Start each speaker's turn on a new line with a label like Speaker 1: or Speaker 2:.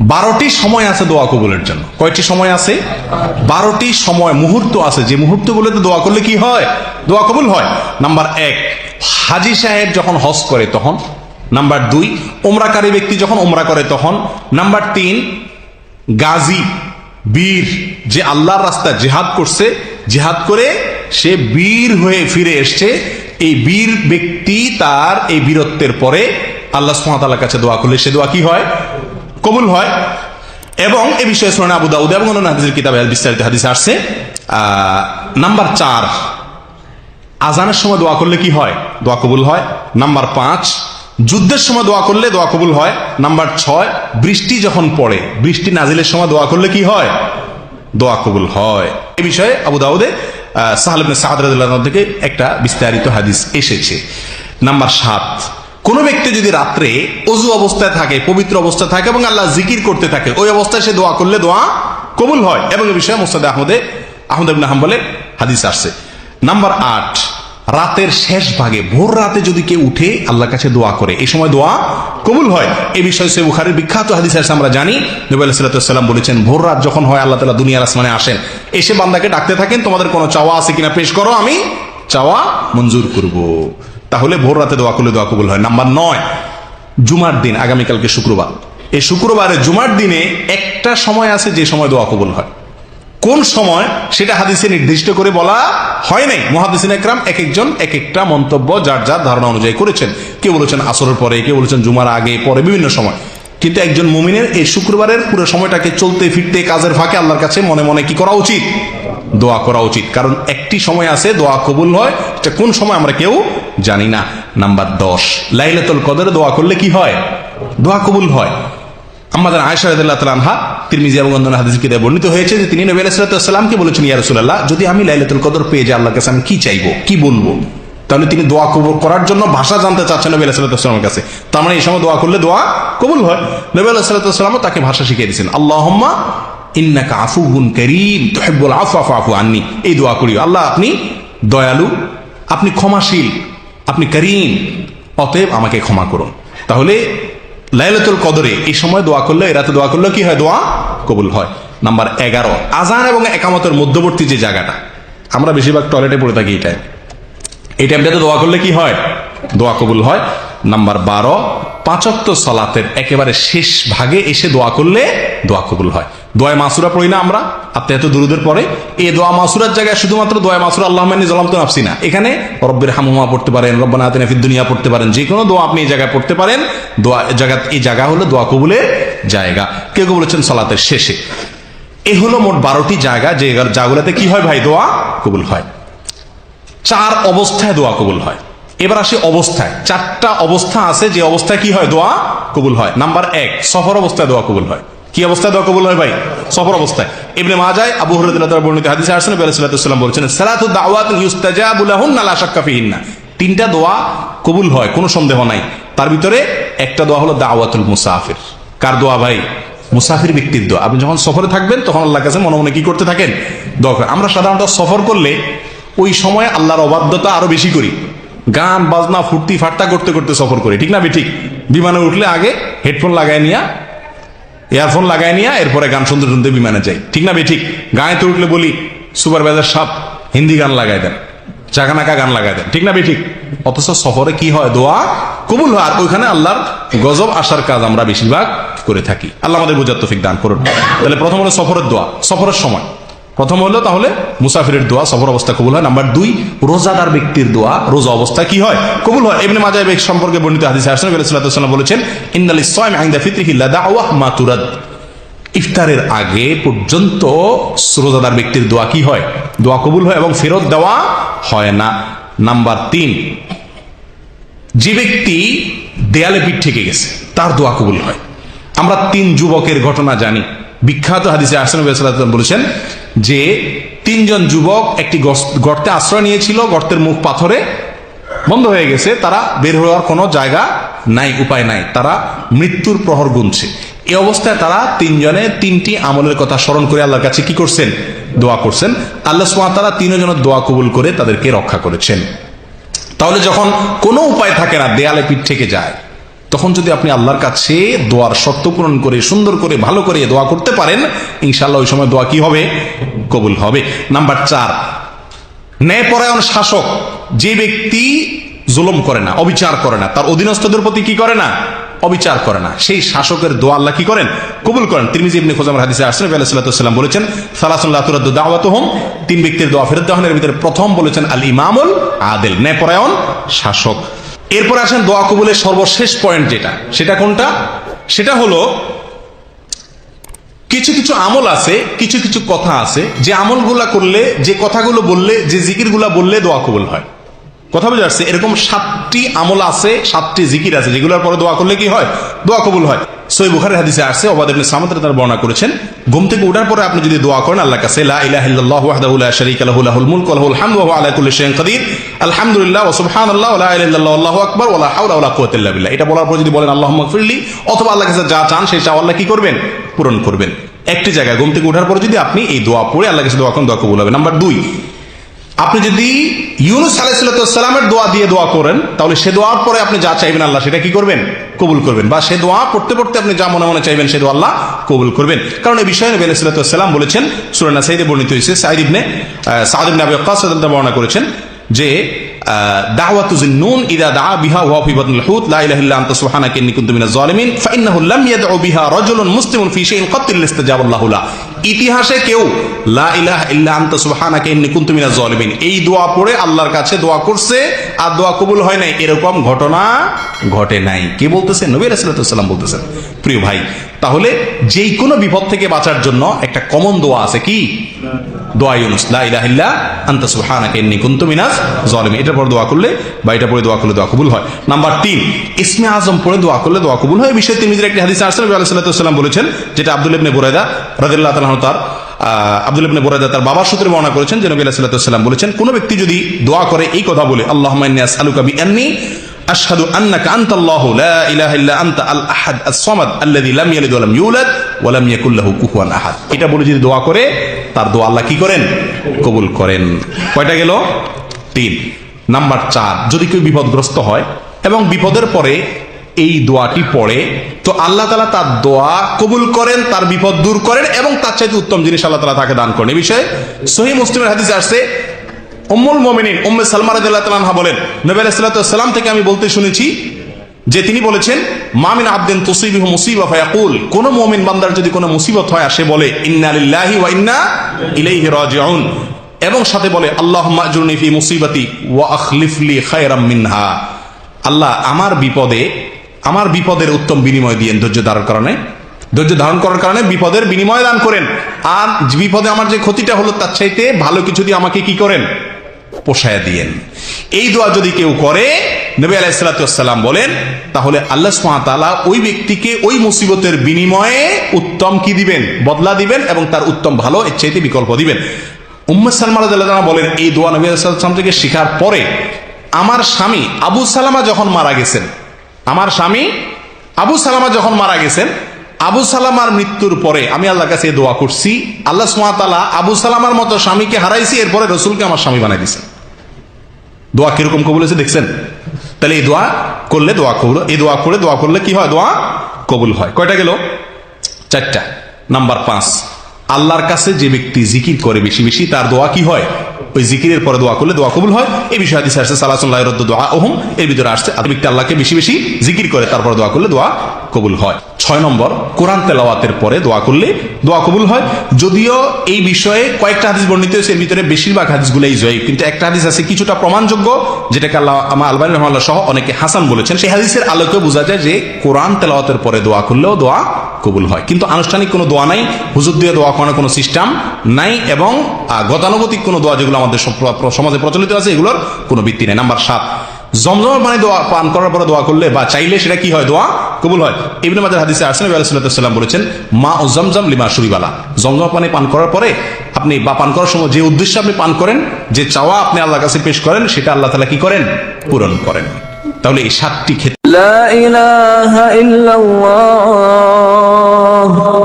Speaker 1: বারোটি সময় আছে দোয়া কবুলের জন্য। কয়টি সময় আছে? বারোটি সময় মুহূর্ত আছে। যে মুহূর্ত মুহূর্তগুলোতে দোয়া করলে কি হয়? দোয়া কবুল হয়। নাম্বার এক, হাজি সাহেব যখন হজ করে তখন। নাম্বার দুই ওমরাকারী ব্যক্তি যখন ওমরা করে তখন। নাম্বার তিন, গাজী, বীর, যে আল্লাহর রাস্তা জেহাদ করছে, জেহাদ করে সে বীর হয়ে ফিরে এসছে। এই বীর ব্যক্তি তার এই বীরত্বের পরে আল্লাহ সুহাতার কাছে দোয়া করলে সে দোয়া কি হয়? কবুল হয়। এবং এ বিষয়ে শোনা আবু দাউদ এবং অন্যান্য হাদিসের কিতাবে বিস্তারিত হাদিস আসছে। নাম্বার চার, আজানের সময় দোয়া করলে কি হয়? দোয়া কবুল হয়। নাম্বার পাঁচ, যুদ্ধের সময় দোয়া করলে দোয়া কবুল হয়। নাম্বার ছয়, বৃষ্টি যখন পড়ে, বৃষ্টি নাজিলের সময় দোয়া করলে কি হয়? দোয়া কবুল হয়। এ বিষয়ে আবু দাউদে সাহালিম সাহাদ রাদিয়াল্লাহু থেকে একটা বিস্তারিত হাদিস এসেছে। নাম্বার সাত, কোন ব্যক্তি যদি রাত্রে অজু অবস্থায় থাকে, পবিত্র অবস্থায় থাকে এবং আল্লাহ জিকির করতে থাকে, ওই অবস্থায় সে দোয়া করলে দোয়া কবুল হয় এবং এ বিষয়ে মোস্তাদ আহমদে আহমদ আবিন হাম্বলে হাদিস আসছে। নাম্বার আট রাতের শেষ ভাগে, ভোর রাতে যদি কেউ উঠে আল্লাহর কাছে দোয়া করে, এই সময় দোয়া কবুল হয়। এই বিষয়ে সে বুখারের বিখ্যাত হাদিস আমরা জানি। নবী আলাইসাল্লাম বলেছেন, ভোর রাত যখন হয়, আল্লাহ তালা দুনিয়ার আসমানে আসেন। এসে বান্দাকে ডাকতে থাকেন, তোমাদের কোনো চাওয়া আছে কিনা পেশ করো, আমি চাওয়া মঞ্জুর করব। তাহলে ভোর রাতে দোয়া করলে দোয়া কবুল হয়। নাম্বার নয়, জুমার দিন, আগামীকালকে শুক্রবার। এই শুক্রবারে জুমার দিনে একটা সময় আছে যে সময় দোয়া কবুল হয়। কোন সময় সেটা হাদিসে নির্দিষ্ট করে বলা হয় নাই। মহাদিসিন একরাম এক একজন এক একটা মন্তব্য যার যার ধারণা অনুযায়ী করেছেন। কেউ বলেছেন আসরের পরে, কেউ বলেছেন জুমার আগে, পরে বিভিন্ন সময়। কিন্তু একজন মুমিনের এই শুক্রবারের পুরো সময়টাকে চলতে, ফিরতে, কাজের ফাঁকে আল্লাহর কাছে মনে মনে কি করা উচিত? দোয়া করা উচিত। কারণ একটি সময় আছে, দোয়া কবুল হয় এটা কোন সময় আমরা কেউ জানি না। নাম্বার দশ, লাইলাতুল কদরে দোয়া করলে কি হয়? দোয়া কবুল হয়। আমাদের আয়সা রাদিয়াল্লাহু তাআলা আনহা, তিরমিজি এবং অন্যান্য হাদিসে কিতাবে বর্ণিত হয়েছে যে তিনি নবী আলাইহিস সালামকে বলেছেন, ইয়া যদি আমি লাইলাতুল কদর পেয়ে যাই আল্লাহর কাছে, আমি কি চাইব? কি বলব? তাহলে তিনি দোয়া কবুল করার জন্য ভাষা জানতে চাচ্ছেন নবী আলাইহিস সালামের কাছে। তার মানে এই সময় দোয়া করলে দোয়া কবুল হয়। নবী আলাইহিস সালামও তাকে ভাষা শিখিয়ে দিয়েছেন, আল্লাহুম্মা ইন্নাকা আফুবুন কারীম, তুহিব্বুল আফওয়া ফাফু আন্নি। এই দোয়া করিও। আল্লাহ, আপনি দয়ালু, আপনি ক্ষমাশীল, আপনি করিম, অতএব আমাকে ক্ষমা করুন। তাহলে লাইলাতুল কদরে এই সময় দোয়া করলে এরাতে দোয়া করলে কি হয়? দোয়া কবুল হয়। নাম্বার এগারো, আজান এবং একামতের মধ্যবর্তী যে জায়গাটা, আমরা বেশিরভাগ টয়লেটে পড়ে থাকি এই টাইম এই টাইমটাতে দোয়া করলে কি হয়? দোয়া কবুল হয়। নাম্বার বারো, পাঁচক্ত সলাতের একেবারে শেষ ভাগে এসে দোয়া করলে দোয়া কবুল হয়। দোয়া মাসুরা পড়ি না আমরা আপনি এত দুরুদের পরে। এই দোয়া মাসুরার জায়গায় শুধুমাত্র দোয়া মাসুরা আল্লাহ মানি জলাম তো নাফসি না। এখানে রব্বের হামুমা পড়তে পারেন, রব্বানা দুনিয়া পড়তে পারেন, যে কোনো দোয়া আপনি এই জায়গায় পড়তে পারেন। দোয়া জায়গা, এই জায়গা হলো দোয়া কবুলের জায়গা। কেউ কেউ বলেছেন সলাতের শেষে। এ হলো মোট বারোটি জায়গা, যে জায়গাগুলোতে কি হয় ভাই? দোয়া কবুল হয়। চার অবস্থায় দোয়া কবুল হয়। এবার আসি অবস্থায়। চারটা অবস্থা আছে, যে অবস্থায় কি হয়? দোয়া কবুল হয়। নাম্বার এক, সফর অবস্থায় দোয়া কবুল হয়। কি অবস্থায় দোয়া কবুল হয় ভাই? সফর অবস্থায়। ইবনে মাজায় আবু হুরায়রা তার বর্ণিত হাদিসে আসেন ওয়াসাল্লাম বলেছেন, সালাতু তিনটা দোয়া কবুল হয়, কোনো সন্দেহ নাই। তার ভিতরে একটা দোয়া হলো দাওয়াতুল মুসাফির। কার দোয়া ভাই? মুসাফির ব্যক্তির দোয়া। আপনি যখন সফরে থাকবেন, তখন আল্লাহর কাছে মনে মনে কি করতে থাকেন? দোয়া আমরা সাধারণত সফর করলে ওই সময় আল্লাহর অবাধ্যতা আরও বেশি করি। গান, বাজনা, ফুর্তি ফাট্টা করতে করতে সফর করি। ঠিক না বে ঠিক? বিমানে উঠলে আগে হেডফোন লাগাই নিয়া, ইয়ারফোন লাগাই নিয়া, এরপরে গান শুনতে শুনতে বিমানে যাই। ঠিক না ঠিক? গায়েতে উঠলে বলি সুপারভাইজার সাপ, হিন্দি গান লাগাই দেন, চাকানাকা গান লাগাই দেন। ঠিক না বে ঠিক? অথচ সফরে কি হয়? দোয়া কবুল হয়। আর ওইখানে আল্লাহর গজব আসার কাজ আমরা বেশিরভাগ করে থাকি। আল্লাহ আমাদের বোঝার তফিক দান করুন। তাহলে প্রথম হলো সফরের দোয়া। সফরের সময়। প্রথম হলো তাহলে মুসাফিরের দোয়া সফর অবস্থা কবুল হয়। নাম্বার দুই, রোজাদার ব্যক্তির দোয়া, রোজা অবস্থা কি হয়? কবুল হয়। এমনি মাজায় সম্পর্কে বর্ণিত হাদিসে আসেন সাল্লাল্লাহু বলেছেন, ইন্নাল ইসলাম আইন্দা ফিতরিহি লা দাওয়াহ মা তুরাদ। ইফতারের আগে পর্যন্ত রোজাদার ব্যক্তির দোয়া কি হয়? দোয়া কবুল হয় এবং ফেরত দেওয়া হয় না। নাম্বার তিন, যে ব্যক্তি দেয়ালে পিঠ থেকে গেছে, তার দোয়া কবুল হয়। আমরা তিন যুবকের ঘটনা জানি। বিখ্যাত হাদিসে আসেন বলেছেন যে তিনজন যুবক একটি গর্তে আশ্রয় নিয়েছিল, গর্তের মুখ পাথরে বন্ধ হয়ে গেছে, তারা বের হওয়ার কোনো জায়গা নাই, উপায় নাই, তারা মৃত্যুর প্রহর গুনছে। এই অবস্থায় তারা তিনজনে তিনটি আমলের কথা স্মরণ করে আল্লাহর কাছে কি করছেন? দোয়া করছেন। আল্লাহ ওয়া তাআলা তিনজনের দোয়া কবুল করে তাদেরকে রক্ষা করেছেন। তাহলে যখন কোনো উপায় থাকে না, দেয়ালে পিঠ থেকে যায় তখন যদি আপনি আল্লাহর কাছে দোয়ার শর্ত পূরণ করে, সুন্দর করে, ভালো করে দোয়া করতে পারেন ইনশাল্লাহ ওই সময় দোয়া কি হবে? কবুল হবে। নাম্বার চার, ন্যায়পরায়ণ শাসক যে ব্যক্তি জুলম করে না, অবিচার করে না, তার অধীনস্থদের প্রতি কি করে না? অবিচার করে না। সেই শাসকের দোয়া আল্লাহ কি করেন? কবুল করেন। তিরমিজি ইবনে খোজামের হাদিসে আশরাফ আলাইহিস সাল্লাম বলেছেন সালাসুল্লাহ তুরাদ্দু দাওয়াতুহুম, তিন ব্যক্তির দোয়া ফেরত দেওয়ানের ভিতরে প্রথম বলেছেন আল ইমামুল আদেল ন্যায়পরায়ণ শাসক। এরপর আসেন দোয়া কবুলের সর্বশেষ পয়েন্ট যেটা। সেটা কোনটা? সেটা হলো, কিছু কিছু আমল আছে, কিছু কিছু কথা আছে, যে আমলগুলা করলে, যে কথাগুলো বললে, যে জিকিরগুলা বললে দোয়া কবুল হয়। কথা বুঝে আসছে? এরকম সাতটি আমল আছে, সাতটি জিকির আছে, যেগুলোর পরে দোয়া করলে কি হয়? দোয়া কবুল হয়। সই বুখারের হাদিসে আসছে ওবাদ ইবনে সামাদ তার বর্ণনা করেছেন, ঘুম থেকে ওঠার পরে আপনি যদি দোয়া করেন আল্লাহ কাছে লা ইলাহা ইল্লাল্লাহু ওয়াহদাহু লা শারীকা লাহু, লাহুল মুলকু ওয়া লাহুল হামদু ওয়া হুয়া আলা কুল্লি শাইইন কাদির আলহামদুলিল্লাহ ওয়া সুবহানাল্লাহ ওয়া লা ইলাহা ইল্লাল্লাহু আল্লাহু আকবার ওয়া লা হাওলা ওয়া লা কুওয়াতা ইল্লা বিল্লাহ। এটা বলার পর যদি বলেন, আল্লাহুম্মা ফিরলি অথবা আল্লাহর কাছে যা চান, সেই চাও আল্লাহ কি করবেন? পূরণ করবেন। একটি জায়গায় ঘুম থেকে ওঠার পরে যদি আপনি এই দোয়া পড়ে আল্লাহ কাছে দোয়া করেন, দোয়া কবুল হবে। নাম্বার দুই আপনি যদি ইউনুস আলাইসালামের দোয়া দিয়ে দোয়া করেন, তাহলে সে দোয়ার পরে আপনি যা চাইবেন আল্লাহ সেটা কি করবেন? কবুল করবেন। বা সে দোয়া পড়তে পড়তে আপনি যা মনে মনে চাইবেন সে দোয়া আল্লাহ কবুল করবেন। কারণ এই বিষয়ে নবী আলাইসালাম বলেছেন সুরানা সাইদে বর্ণিত হয়েছে সাইদ ইবনে সাদ ইবনে আবি ওয়াক্কাস বর্ণনা করেছেন যে দাওয়াতু জিন্নুন ইদা দা বিহা ওয়া ফি বাতনিল হুত, লা ইলাহা ইল্লা আনতা সুবহানাকা ইন্নী কুনতু মিনাজ জালিমিন, ফাইন্নাহু লাম ইয়াদউ বিহা রাজুলুন মুসলিমুন ফি শাইইন ক্বাত ইল্লা লা। ইতিহাসে কেউ এই দোয়া পড়ে আল্লাহর কাছে দোয়া করছে, আর দোয়া কবুল হয় নাই, এরকম ঘটনা ঘটে নাই। কে বলতেছেন নবী রাসূলুল্লাহ সাল্লাল্লাহু বলতেছেন। প্রিয় ভাই, তাহলে যেই কোনো বিপদ থেকে বাঁচার জন্য একটা কমন দোয়া আছে কি? দোয়া করলে এটা পরে দোয়া করলে দোয়া কবুল হয়। নাম্বার তিন, ইসমে আজম দোয়া করলে দোয়া কবুল হয়। সাল্লাম বলেছেন, যেটা আব্দুল তাআলা আনহু তার আব্দুল ইবনে বুরায়দা তার বাবার সূত্রে বর্ণনা করেছেন যে নবী আলাইহিস সাল্লাম বলেছেন, কোন ব্যক্তি যদি দোয়া করে এই কথা বলে আল্লাহ ইন্নী আসআলুকা বিআন্নী আশহাদু আন্নাকা আনতাল্লাহু লা ইলাহা ইল্লা আনতা আল আহাদ আস-সামাদ আল্লাযী লাম ইয়ালিদ ওয়া লাম ইউলাদ এটা বলে যদি দোয়া করে, তার দোয়া আল্লাহ কি করেন? কবুল করেন। কয়টা গেল? তিন। নাম্বার চার, যদি কেউ বিপদগ্রস্ত হয় এবং বিপদের পরে এই দোয়াটি পড়ে, তো আল্লাহ তালা তার দোয়া কবুল করেন, তার বিপদ দূর করেন এবং তার চাইতে উত্তম জিনিস আল্লাহ তালা তাকে দান করেন। এই বিষয়ে সহি মুসলিমের হাদিসে আসছে, উম্মুল মোমিনিন, উম্মে সালমা রাদিয়াল্লাহু তাআলা আনহা বলেন, নবী ওয়াসসালাম থেকে আমি বলতে শুনেছি যে তিনি বলেছেন মামিন আবদিন তুসিবিহু মুসিবা ফায়াকুল কোন মুমিন বান্দার যদি কোনো মুসিবত হয়, আর সে বলে, ইন্না লিল্লাহি ওয়া ইন্না ইলাইহি রাজিউন এবং সাথে বলে, আল্লাহুম্মা আজরুনি ফি মুসিবাতি ওয়া আখলিফলি খায়রাম মিনহা আল্লাহ আমার বিপদে আমার বিপদের উত্তম বিনিময় দিয়েন ধৈর্য ধারণ কারণে, ধৈর্য ধারণ করার কারণে বিপদের বিনিময় দান করেন। আর বিপদে আমার যে ক্ষতিটা হলো, তার চাইতে ভালো কিছু দিয়ে আমাকে কি করেন? পোষায় দিয়েন। এই দোয়া যদি কেউ করে, নবী আলাইসালাম বলেন, তাহলে আল্লাহ সুবহানাহু ওই ব্যক্তিকে ওই মুসিবতের বিনিময়ে উত্তম কি দিবেন? বদলা দিবেন এবং তার উত্তম ভালো, এর চাইতে বিকল্প দিবেন। উম্মে সালমা রাদিয়াল্লাহু বলেন, এই দোয়া নবী আলাইসালাম থেকে শেখার পরে, আমার স্বামী আবু সালামা যখন মারা গেছেন আমার স্বামী আবু সালামা যখন মারা গেছেন, আবু সালামার মৃত্যুর পরে আমি আল্লাহর কাছে দোয়া করছি, আল্লাহ সুমাতালা আবু সালামার মতো স্বামীকে হারাইছি, এরপরে রসুলকে আমার স্বামী বানাই দিয়েছেন। দোয়া কীরকম কবুল হয়েছে দেখছেন? তাহলে এই দোয়া করলে দোয়া কবুল, এই দোয়া করে দোয়া করলে কি হয়? দোয়া কবুল হয়। কয়টা গেল? চারটা। নাম্বার পাঁচ, আল্লাহর কাছে যে ব্যক্তি জিকির করে বেশি বেশি, তার দোয়া কি হয়? ওই জিকিরের পরে দোয়া করলে দোয়া কবুল হয়। এই বিষয়ে হাদিসে আসছে সালাসুল্লাহ দোয়া ওহম এর ভিতরে আসছে ব্যক্তি আল্লাহকে বেশি বেশি জিকির করে, তারপর দোয়া করলে দোয়া কবুল হয়। ছয় নম্বর, কোরআন তেলাওয়াতের পরে দোয়া করলে দোয়া কবুল হয়। যদিও এই বিষয়ে কয়েকটা হাদিস বর্ণিত হয়েছে, এর ভিতরে বেশিরভাগ হাদিসগুলোই জয়ীব কিন্তু একটা হাদিস আছে, কিছুটা প্রমাণযোগ্য, যেটাকে আল্লাহ আমার আলবানী রহমাল্লাহ সহ অনেকে হাসান বলেছেন। সেই হাদিসের আলোকে বোঝা যায় যে কোরআন তেলাওয়াতের পরে দোয়া করলেও দোয়া কবুল হয়। কিন্তু আনুষ্ঠানিক কোনো দোয়া নাই, হুজুর দিয়ে দোয়া করানোর কোনো সিস্টেম নাই এবং গতানুগতিক কোনো দোয়া যেগুলো আমাদের সমাজে প্রচলিত আছে, এগুলোর কোনো ভিত্তি নেই। নাম্বার সাত জমজমের পানি দোয়া পান করার পরে দোয়া করলে বা চাইলে সেটা কি হয়? দোয়া কবুল হয়। ইবনে মাজার হাদিসে আসেন সাল্লাম বলেছেন, মা ও জমজম লিমা শুরিবালা জমজম পানি পান করার পরে আপনি বা পান করার সময় যে উদ্দেশ্যে আপনি পান করেন, যে চাওয়া আপনি আল্লাহর কাছে পেশ করেন, সেটা আল্লাহ তালা কি করেন? পূরণ করেন। তাহলে এই সাতটি ক্ষেত্রে